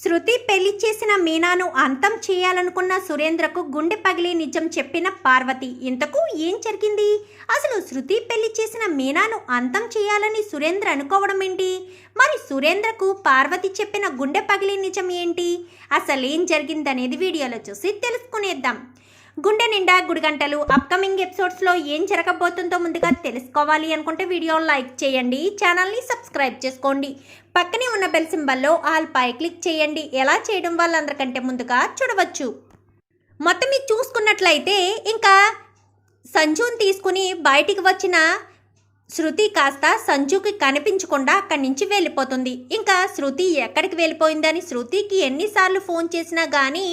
శృతి పెళ్ళి చేసిన మీనాను అంతం చేయాలనుకున్న సురేంద్రకు గుండె పగిలి నిజం చెప్పిన పార్వతి. ఇంతకు ఏం జరిగింది? అసలు శృతి పెళ్ళి చేసిన మీనాను అంతం చేయాలని సురేంద్ర అనుకోవడం ఏంటి? మరి సురేంద్రకు పార్వతి చెప్పిన గుండె పగిలి నిజం ఏంటి? అసలు ఏం జరిగిందనేది వీడియోలో చూసి తెలుసుకునేద్దాం. గుండె నిండా గుడిగంటలు. అప్కమింగ్ ఎపిసోడ్స్లో ఏం జరగబోతుందో ముందుగా తెలుసుకోవాలి అనుకుంటే వీడియో లైక్ చేయండి ఛానల్ని సబ్స్క్రైబ్ చేసుకోండి. పక్కనే ఉన్న బెల్ సింబల్లో ఆల్ పై క్లిక్ చేయండి. ఎలా చేయడం వల్ల అందరికంటే ముందుగా చూడవచ్చు. మొత్తం మీరు చూసుకున్నట్లయితే ఇంకా సంజుని తీసుకుని బయటికి వచ్చిన శృతి కాస్త సంజుకి కనిపించకుండా అక్కడి నుంచి వెళ్ళిపోతుంది. ఇంకా శృతి ఎక్కడికి వెళ్ళిపోయిందని శృతికి ఎన్నిసార్లు ఫోన్ చేసినా కానీ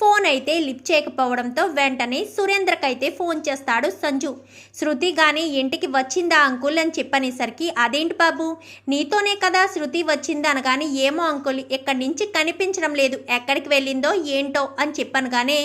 ఫోన్ అయితే లిఫ్ట్ చేయకపోవడంతో వెంటనే సురేంద్రకైతే ఫోన్ చేస్తాడు సంజు. శృతి కానీ ఇంటికి వచ్చిందా అంకుల్? అని చెప్పనేసరికి అదేంటి బాబు? నీతోనే కదా శృతి వచ్చింది అనగానే ఏమో అంకుల్ ఇక్కడి నుంచి కనిపించడం లేదు. ఎక్కడికి వెళ్ళిందో ఏంటో అని చెప్పనగానే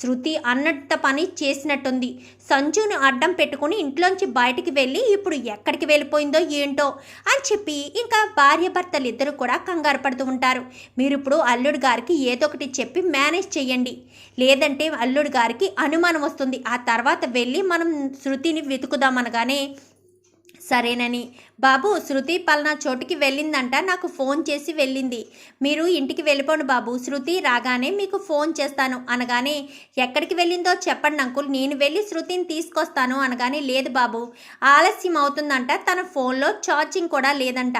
శృతి అన్నట్ట పని చేసినట్టుంది. సంజును అడ్డం పెట్టుకుని ఇంట్లోంచి బయటికి వెళ్ళి ఇప్పుడు ఎక్కడికి వెళ్ళిపోయిందో ఏంటో అని చెప్పి ఇంకా భార్య భర్తలు ఇద్దరు కూడా కంగారు పడుతూ ఉంటారు. మీరు ఇప్పుడు అల్లుడు గారికి ఏదో ఒకటి చెప్పి మేనేజ్ చేయండి లేదంటే అల్లుడు గారికి అనుమానం వస్తుంది. ఆ తర్వాత వెళ్ళి మనం శృతిని వెతుకుదామనగానే సరేనని బాబు శృతి పలానా చోటుకి వెళ్ళిందంట నాకు ఫోన్ చేసి వెళ్ళింది. మీరు ఇంటికి వెళ్ళిపోండి బాబు శృతి రాగానే మీకు ఫోన్ చేస్తాను అనగానే ఎక్కడికి వెళ్ళిందో చెప్పండి అంకుల్ నేను వెళ్ళి శృతిని తీసుకొస్తాను అనగానే లేదు బాబు ఆలస్యం అవుతుందంట తన ఫోన్లో ఛార్జింగ్ కూడా లేదంట.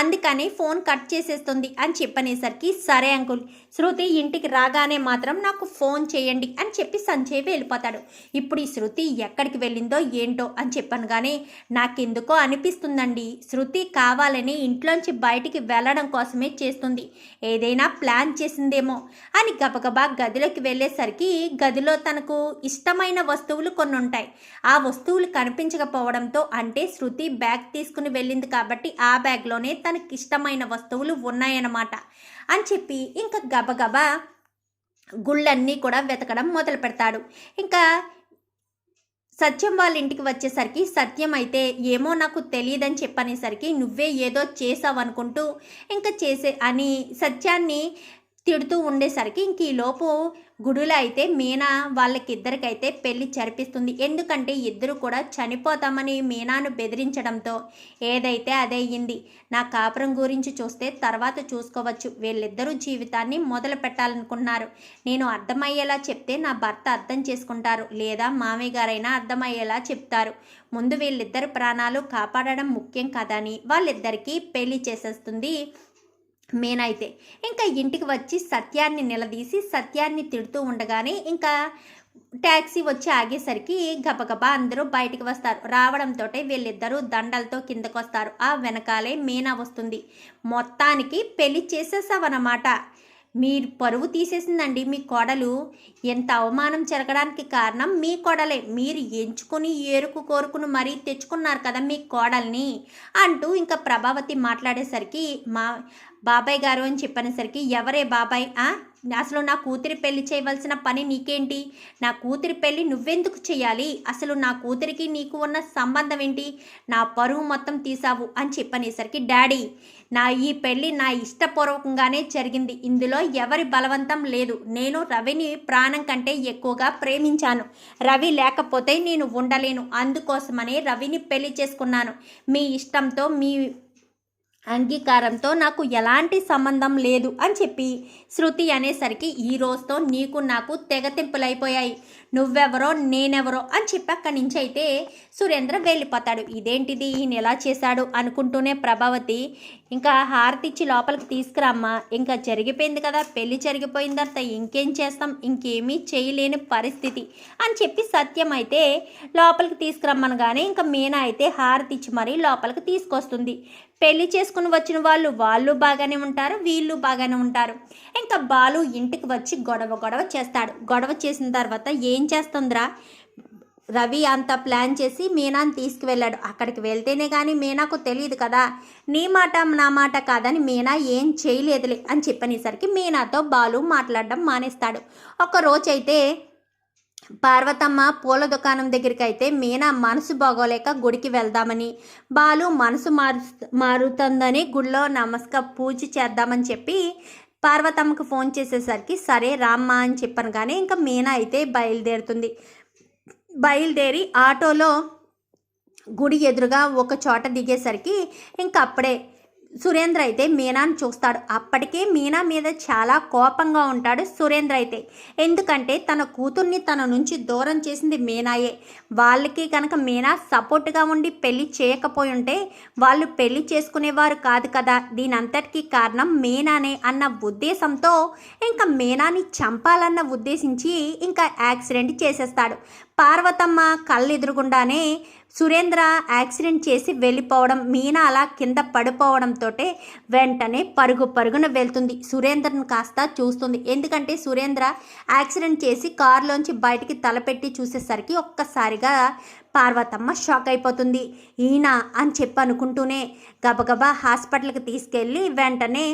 అందుకని ఫోన్ కట్ చేసేస్తుంది అని చెప్పనేసరికి సరే అంకుల్ శృతి ఇంటికి రాగానే మాత్రం నాకు ఫోన్ చేయండి అని చెప్పి సంజయ్ వెళ్ళిపోతాడు. ఇప్పుడు ఈ శృతి ఎక్కడికి వెళ్ళిందో ఏంటో అని చెప్పనుగానే నాకెందుకో అనిపిస్తుందండి. శృతి కావాలని ఇంట్లోంచి బయటికి వెళ్ళడం కోసమే చేస్తుంది. ఏదైనా ప్లాన్ చేసిందేమో అని గబగబా గదిలోకి వెళ్ళేసరికి గదిలో తనకు ఇష్టమైన వస్తువులు కొన్ని ఉంటాయి ఆ వస్తువులు కనిపించకపోవడంతో అంటే శృతి బ్యాగ్ తీసుకుని వెళ్ళింది కాబట్టి ఆ బ్యాగ్లోనే తనకి ఇష్టమైన వస్తువులు ఉన్నాయన్నమాట అని చెప్పి ఇంకా గబగబా గుళ్ళన్నీ కూడా వెతకడం మొదలు పెడతాడు ఇంకా సత్యం వాళ్ళ ఇంటికి వచ్చేసరికి సత్యం అయితే ఏమో నాకు తెలియదని చెప్పనేసరికి నువ్వే ఏదో చేసావు అనుకుంటూ ఇంకా చేసే అని సత్యాన్ని తిడుతూ ఉండేసరికి ఇంక ఈ లోపు గుడులు అయితే మీనా వాళ్ళకిద్దరికైతే పెళ్ళి జరిపిస్తుంది. ఎందుకంటే ఇద్దరు కూడా చనిపోతామని మీనాను బెదిరించడంతో ఏదైతే అదయ్యింది. నా కాపురం గురించి చూస్తే తర్వాత చూసుకోవచ్చు. వీళ్ళిద్దరూ జీవితాన్ని మొదలు పెట్టాలనుకున్నారు నేను అర్థమయ్యేలా చెప్తే నా భర్త అర్థం చేసుకుంటారు. లేదా మామయ్య గారైనా అర్థమయ్యేలా చెప్తారు. ముందు వీళ్ళిద్దరు ప్రాణాలు కాపాడడం ముఖ్యం కదని వాళ్ళిద్దరికీ పెళ్ళి చేసేస్తుంది మేనైతే. ఇంకా ఇంటికి వచ్చి సత్యాన్ని నిలదీసి సత్యాన్ని తిడుతూ ఉండగానే ఇంకా ట్యాక్సీ వచ్చి ఆగేసరికి గబగబా అందరూ బయటికి వస్తారు. రావడంతో వీళ్ళిద్దరూ దండలతో కిందకు వస్తారు ఆ వెనకాలే మీనా వస్తుంది. మొత్తానికి పెళ్ళి చేసేసావన్నమాట. మీరు పరువు తీసేసిందండి మీ కోడలు. ఎంత అవమానం జరగడానికి కారణం మీ కొడలే. మీరు ఎంచుకొని ఏరుకు కోరుకుని మరీ తెచ్చుకున్నారు కదా మీ కోడల్ని అంటూ ఇంకా ప్రభావతి మాట్లాడేసరికి మా బాబాయ్ గారు అని చెప్పనేసరికి ఎవరే బాబాయ్? ఆ? అసలు నా కూతురి పెళ్ళి చేయవలసిన పని నీకేంటి? నా కూతురి పెళ్ళి నువ్వెందుకు చేయాలి అసలు నా కూతురికి నీకు ఉన్న సంబంధం ఏంటి? నా పరువు మొత్తం తీసావు అని చెప్పనేసరికి డాడీ నా ఈ పెళ్ళి నా ఇష్టపూర్వకంగానే జరిగింది. ఇందులో ఎవరి బలవంతం లేదు. నేను రవిని ప్రాణం కంటే ఎక్కువగా ప్రేమించాను. రవి లేకపోతే నేను ఉండలేను. అందుకోసమనే రవిని పెళ్ళి చేసుకున్నాను. మీ ఇష్టంతో మీ అంగీకారంతో నాకు ఎలాంటి సంబంధం లేదు అని చెప్పి శృతి అనేసరికి ఈ రోజుతో నీకు నాకు తెగతింపులైపోయాయి. నువ్వెవరో నేనెవరో అని చెప్పి అక్కడి నుంచి అయితే సురేంద్ర వెళ్ళిపోతాడు. ఇదేంటిది? ఈయన ఎలా చేశాడు? అనుకుంటూనే ప్రభావతి ఇంకా హారతిచ్చి లోపలికి తీసుకురామ్మా. ఇంకా జరిగిపోయింది కదా పెళ్ళి జరిగిపోయిన తర్వాత ఇంకేం చేస్తాం? ఇంకేమీ చేయలేని పరిస్థితి. అని చెప్పి సత్యం అయితే లోపలికి తీసుకురమ్మనగానే ఇంకా మీనా అయితే హారతిచ్చి మరీ లోపలికి తీసుకొస్తుంది. పెళ్ళి చేసుకుని వచ్చిన వాళ్ళు వాళ్ళు బాగానే ఉంటారు వీళ్ళు బాగానే ఉంటారు. ఇంకా బాలు ఇంటికి వచ్చి గొడవ గొడవ చేస్తాడు. గొడవ చేసిన తర్వాత ఏం చేస్తుందిరా? రవి అంత ప్లాన్ చేసి మీనాని తీసుకువెళ్ళాడు. అక్కడికి వెళ్తేనే కానీ మీనాకు తెలియదు కదా. నీ మాట నా మాట కాదని మీనా ఏం చేయలేదులే అని చెప్పనేసరికి మీనాతో బాలు మాట్లాడడం మానేస్తాడు. ఒక రోజైతే పార్వతమ్మ పూల దుకాణం దగ్గరికి అయితే మీనా మనసు బాగోలేక గుడికి వెళ్దామని బాలు మనసు మారు మారుతుందని గుడిలో నమస్క పూజ చేద్దామని చెప్పి పార్వతమ్మకు ఫోన్ చేసేసరికి సరే రామ్మ అని చెప్పాను కానీ ఇంకా మీనా అయితే బయలుదేరుతుంది. బయలుదేరి ఆటోలో గుడి ఎదురుగా ఒక చోట దిగేసరికి ఇంకా అప్పుడే సురేంద్ర అయితే మీనాని చూస్తాడు. అప్పటికే మీనా మీద చాలా కోపంగా ఉంటాడు సురేంద్ర అయితే. ఎందుకంటే తన కూతుర్ని తన నుంచి దూరం చేసింది మీనాయే. వాళ్ళకి కనుక మీనా సపోర్ట్గా ఉండి పెళ్ళి చేయకపోయి ఉంటే వాళ్ళు పెళ్ళి చేసుకునేవారు కాదు కదా. దీని అంతటికీ కారణం మీనానే అన్న ఉద్దేశంతో ఇంకా మీనాని చంపాలన్న ఉద్దేశించి ఇంకా యాక్సిడెంట్ చేసేస్తాడు. పార్వతమ్మ కళ్ళెదురుగుండానే సురేంద్ర యాక్సిడెంట్ చేసి వెళ్ళిపోవడం మీనా అలా కింద పడిపోవడంతో వెంటనే పరుగు పరుగున వెళ్తుంది. సురేంద్రను కాస్త చూస్తుంది. ఎందుకంటే సురేంద్ర యాక్సిడెంట్ చేసి కారులోంచి బయటికి తలపెట్టి చూసేసరికి ఒక్కసారిగా పార్వతమ్మ షాక్ అయిపోతుంది. ఈయన అని చెప్పి అనుకుంటూనే గబగబా హాస్పిటల్కి తీసుకెళ్ళి వెంటనే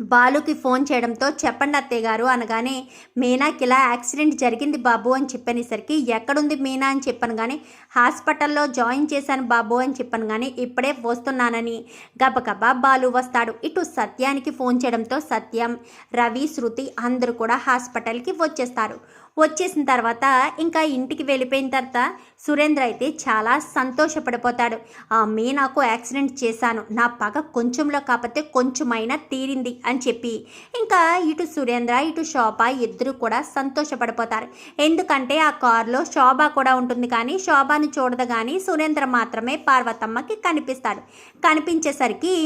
బాలుకి ఫోన్ చేయడంతో చెప్పండి అత్తయ్య గారు అనగానే మీనాకి ఇలా యాక్సిడెంట్ జరిగింది బాబు అని చెప్పనేసరికి ఎక్కడుంది మీనా అని చెప్పాను కానీ హాస్పిటల్లో జాయిన్ చేశాను బాబు అని చెప్పాను కానీ ఇప్పుడే వస్తున్నానని. గబగబా బాలు వస్తాడు. ఇటు సత్యానికి ఫోన్ చేయడంతో సత్యం రవి శృతి అందరూ కూడా హాస్పిటల్కి వచ్చేస్తారు. వచ్చేసిన తర్వాత ఇంకా ఇంటికి వెళ్ళిపోయిన తర్వాత సురేంద్ర అయితే చాలా సంతోషపడిపోతాడు. ఆ మీనాకు యాక్సిడెంట్ చేశాను. నా పగ కొంచెంలో కాకపోతే కొంచెమైనా తీరింది అని చెప్పి. ఇంకా ఇటు సురేంద్ర ఇటు శోభ ఇద్దరు కూడా సంతోషపడిపోతారు. ఎందుకంటే ఆ కారులో శోభ కూడా ఉంటుంది కానీ శోభాని చూడదు కానీ సురేంద్ర మాత్రమే పార్వతమ్మకి కనిపిస్తాడు. కనిపించేసరికి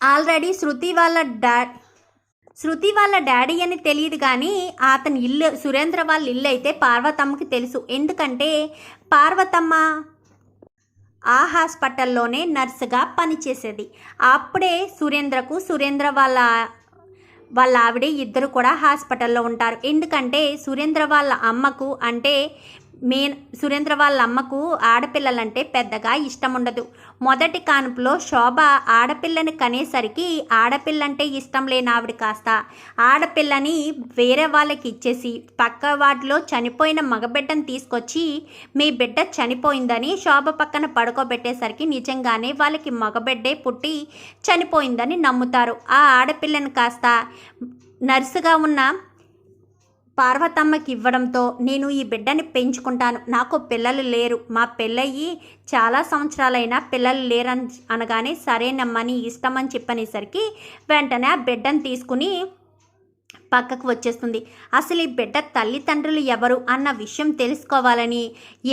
ఆల్రెడీ శృతి వాళ్ళ డా శృతి వాళ్ళ డాడీ అని తెలియదు కానీ అతని ఇల్లు సురేంద్ర వాళ్ళ ఇల్లు అయితే పార్వతమ్మకి తెలుసు. ఎందుకంటే పార్వతమ్మ ఆ హాస్పిటల్లోనే నర్సుగా పనిచేసేది. అప్పుడే సురేంద్రకు సురేంద్ర వాళ్ళ వాళ్ళ ఆవిడ ఇద్దరు కూడా హాస్పిటల్లో ఉంటారు. ఎందుకంటే సురేంద్ర వాళ్ళ అమ్మకు అంటే మీ సురేంద్ర వాళ్ళ అమ్మకు ఆడపిల్లలంటే పెద్దగా ఇష్టం ఉండదు మొదటి కానుపులో శోభ ఆడపిల్లని కనేసరికి ఆడపిల్లంటే ఇష్టం లేని ఆవిడ కాస్త. ఆడపిల్లని వేరే వాళ్ళకి ఇచ్చేసి పక్క వాటిలో చనిపోయిన మగబిడ్డను తీసుకొచ్చి మీ బిడ్డ చనిపోయిందని శోభ పక్కన పడుకోబెట్టేసరికి నిజంగానే వాళ్ళకి మగబిడ్డే పుట్టి చనిపోయిందని నమ్ముతారు. ఆ ఆడపిల్లని కాస్త నర్సుగా ఉన్న పార్వతమ్మకి ఇవ్వడంతో నేను ఈ బిడ్డని పెంచుకుంటాను. నాకు పిల్లలు లేరు. మా పెళ్ళయ్యి చాలా సంవత్సరాలైనా పిల్లలు లేరని అనగానే సరేనమ్మని ఇష్టమని చెప్పనేసరికి వెంటనే ఆ బిడ్డను తీసుకుని పక్కకు వచ్చేస్తుంది. అసలు ఈ బిడ్డ తల్లిదండ్రులు ఎవరు అన్న విషయం తెలుసుకోవాలని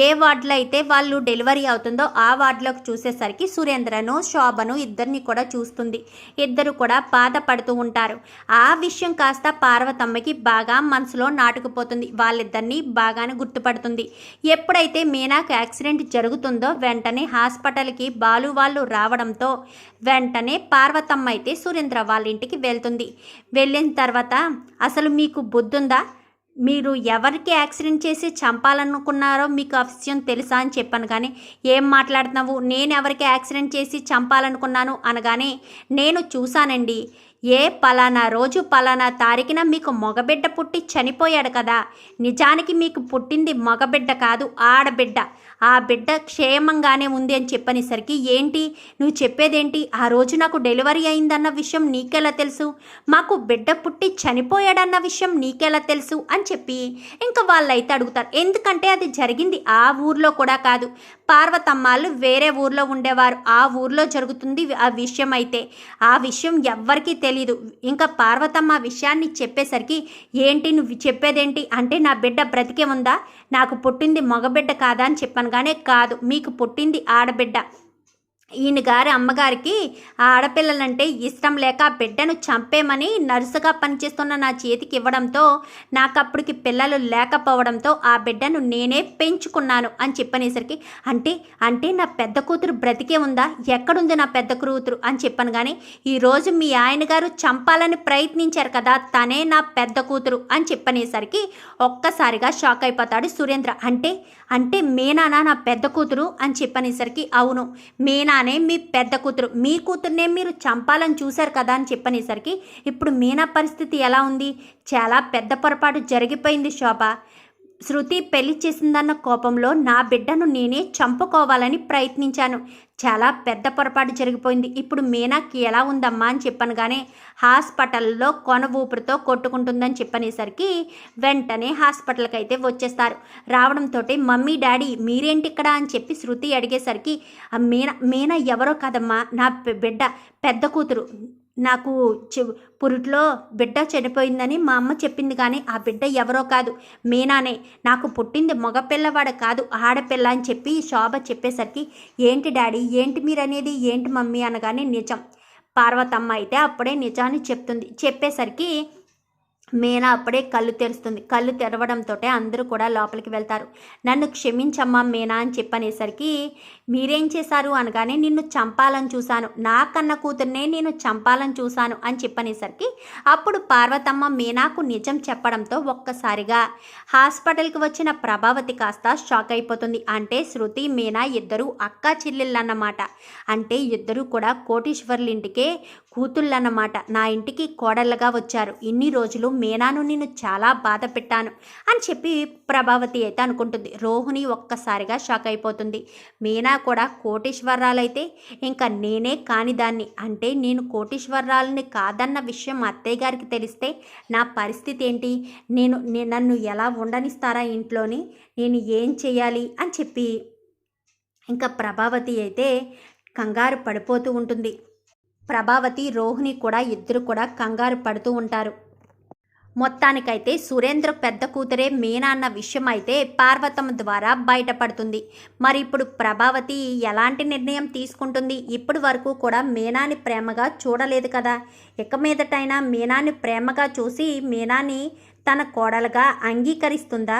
ఏ వార్డులో అయితే వాళ్ళు డెలివరీ అవుతుందో ఆ వార్డులోకి చూసేసరికి సురేంద్రను శోభను ఇద్దరిని కూడా చూస్తుంది. ఇద్దరు కూడా బాధపడుతూ ఉంటారు. ఆ విషయం కాస్త పార్వతమ్మకి బాగా మనసులో నాటుకుపోతుంది. వాళ్ళిద్దరిని బాగానే గుర్తుపడుతుంది. ఎప్పుడైతే మీనాకు యాక్సిడెంట్ జరుగుతుందో వెంటనే హాస్పిటల్కి బాలు వాళ్ళు రావడంతో వెంటనే పార్వతమ్మ అయితే సురేంద్ర వాళ్ళ ఇంటికి వెళ్తుంది. వెళ్ళిన తర్వాత అసలు మీకు బుద్ధుందా? మీరు ఎవరికి యాక్సిడెంట్ చేసి చంపాలనుకున్నారో మీకు ఆ విషయం తెలుసా అని చెప్పాను కానీ ఏం మాట్లాడుతున్నావు? నేను ఎవరికి యాక్సిడెంట్ చేసి చంపాలనుకున్నాను అనగానే నేను చూశానండి. ఏ పలానా రోజు పలానా తారీఖున మీకు మగబిడ్డ పుట్టి చనిపోయాడు కదా. నిజానికి మీకు పుట్టింది మగబిడ్డ కాదు ఆడబిడ్డ. ఆ బిడ్డ క్షేమంగానే ఉంది అని చెప్పనేసరికి ఏంటి? నువ్వు చెప్పేదేంటి? ఆ రోజు నాకు డెలివరీ అయిందన్న విషయం నీకెలా తెలుసు? మాకు బిడ్డ పుట్టి చనిపోయాడన్న విషయం నీకెలా తెలుసు? అని చెప్పి ఇంకా వాళ్ళైతే అడుగుతారు. ఎందుకంటే అది జరిగింది ఆ ఊర్లో కూడా కాదు. పార్వతమ్మాళ్ళు వేరే ఊర్లో ఉండేవారు. ఆ ఊర్లో జరుగుతుంది ఆ విషయం అయితే. ఆ విషయం ఎవ్వరికీ తెలీదు. ఇంకా పార్వతమ్మ విషయాన్ని చెప్పేసరికి ఏంటి నువ్వు చెప్పేదేంటి? అంటే నా బిడ్డ బ్రతికే ఉందా? నాకు పుట్టింది మగబిడ్డ కాదా? అని చెప్పాను కానీ కాదు మీకు పుట్టింది ఆడబిడ్డ. ఈయన గారి అమ్మగారికి ఆ ఆడపిల్లలంటే ఇష్టం లేక ఆ బిడ్డను చంపేమని నర్సుగా పనిచేస్తున్న నా చేతికి ఇవ్వడంతో నాకు అప్పటికి పిల్లలు లేకపోవడంతో ఆ బిడ్డను నేనే పెంచుకున్నాను అని చెప్పనేసరికి అంటే అంటే నా పెద్ద కూతురు బ్రతికే ఉందా? ఎక్కడుంది నా పెద్ద కూతురు? అని చెప్పాను. కానీ ఈరోజు మీ ఆయన గారు చంపాలని ప్రయత్నించారు కదా తనే నా పెద్ద కూతురు అని చెప్పనేసరికి ఒక్కసారిగా షాక్ అయిపోతాడు సురేంద్ర. అంటే అంటే మీనానా నా పెద్ద కూతురు? అని చెప్పనేసరికి అవును మీనానే మీ పెద్ద కూతురు. మీ కూతుర్నే మీరు చంపాలని చూశారు కదా అని చెప్పనేసరికి ఇప్పుడు మీనా పరిస్థితి ఎలా ఉంది? చాలా పెద్ద పొరపాటు జరిగిపోయింది శోభ. శృతి పెళ్ళి చేసిందన్న కోపంలో నా బిడ్డను నేనే చంపుకోవాలని ప్రయత్నించాను. చాలా పెద్ద పొరపాటు జరిగిపోయింది. ఇప్పుడు మీనాకి ఎలా ఉందమ్మా అని చెప్పాను కానీ హాస్పిటల్లో కొన ఊపిరితో కొట్టుకుంటుందని చెప్పనేసరికి వెంటనే హాస్పిటల్కి అయితే వచ్చేస్తారు. రావడంతో మమ్మీ డాడీ మీరేంటి ఇక్కడ అని చెప్పి శృతి అడిగేసరికి మీనా మీనా ఎవరో కాదమ్మా. నా బిడ్డ పెద్ద కూతురు. నాకు చె- బిడ్డ చనిపోయిందని మా అమ్మ చెప్పింది కానీ ఆ బిడ్డ ఎవరో కాదు మీనానే. నాకు పుట్టింది మగపిల్లవాడు కాదు ఆడపిల్ల అని చెప్పి శోభ చెప్పేసరికి ఏంటి డాడీ ఏంటి మీరు అనేది ఏంటి మమ్మీ? అనగానే నిజం. పార్వతమ్మ అయితే అప్పుడే నిజాన్ని చెప్తుంది. చెప్పేసరికి మీనా అప్పుడే కళ్ళు తెరుస్తుంది. కళ్ళు తెరవడంతో అందరూ కూడా లోపలికి వెళ్తారు. నన్ను క్షమించమ్మా మీనా అని చెప్పనేసరికి మీరేం చేశారు? అనగానే నిన్ను చంపాలని చూశాను. నా కన్న కూతుర్నే నేను చంపాలని చూశాను అని చెప్పనేసరికి అప్పుడు పార్వతమ్మ మీనాకు నిజం చెప్పడంతో ఒక్కసారిగా హాస్పిటల్కి వచ్చిన ప్రభావతి కాస్త షాక్ అయిపోతుంది. అంటే శృతి మీనా ఇద్దరు అక్కా చెల్లెళ్ళన్నమాట. అంటే ఇద్దరు కూడా కోటీశ్వర్లింటికే కూతుళ్ళన్నమాట. నా ఇంటికి కోడళ్ళగా వచ్చారు. ఇన్ని రోజులు మీనాను నేను చాలా బాధ పెట్టాను అని చెప్పి ప్రభావతి అయితే అనుకుంటుంది. రోహిణి ఒక్కసారిగా షాక్ అయిపోతుంది. మీనా కూడా కోటీశ్వరాలైతే ఇంకా నేనే కాని దాన్ని. అంటే నేను కోటీశ్వరాలని కాదన్న విషయం మా అత్తయ్య గారికి తెలిస్తే నా పరిస్థితి ఏంటి? నేను నన్ను ఎలా ఉండనిస్తారా ఇంట్లోని? నేను ఏం చేయాలి? అని చెప్పి ఇంకా ప్రభావతి అయితే కంగారు పడిపోతూ ఉంటుంది. ప్రభావతి రోహిణి కూడా ఇద్దరు కూడా కంగారు పడుతూ ఉంటారు. మొత్తానికైతే సురేంద్ర పెద్ద కూతురే మీనా అన్న విషయం అయితే పార్వతమ్మ ద్వారా బయటపడుతుంది. మరి ఇప్పుడు ప్రభావతి ఎలాంటి నిర్ణయం తీసుకుంటుంది? ఇప్పటి వరకు కూడా మీనాని ప్రేమగా చూడలేదు కదా. ఇక మీదటైనా మీనాని ప్రేమగా చూసి మీనాని తన కోడలుగా అంగీకరిస్తుందా?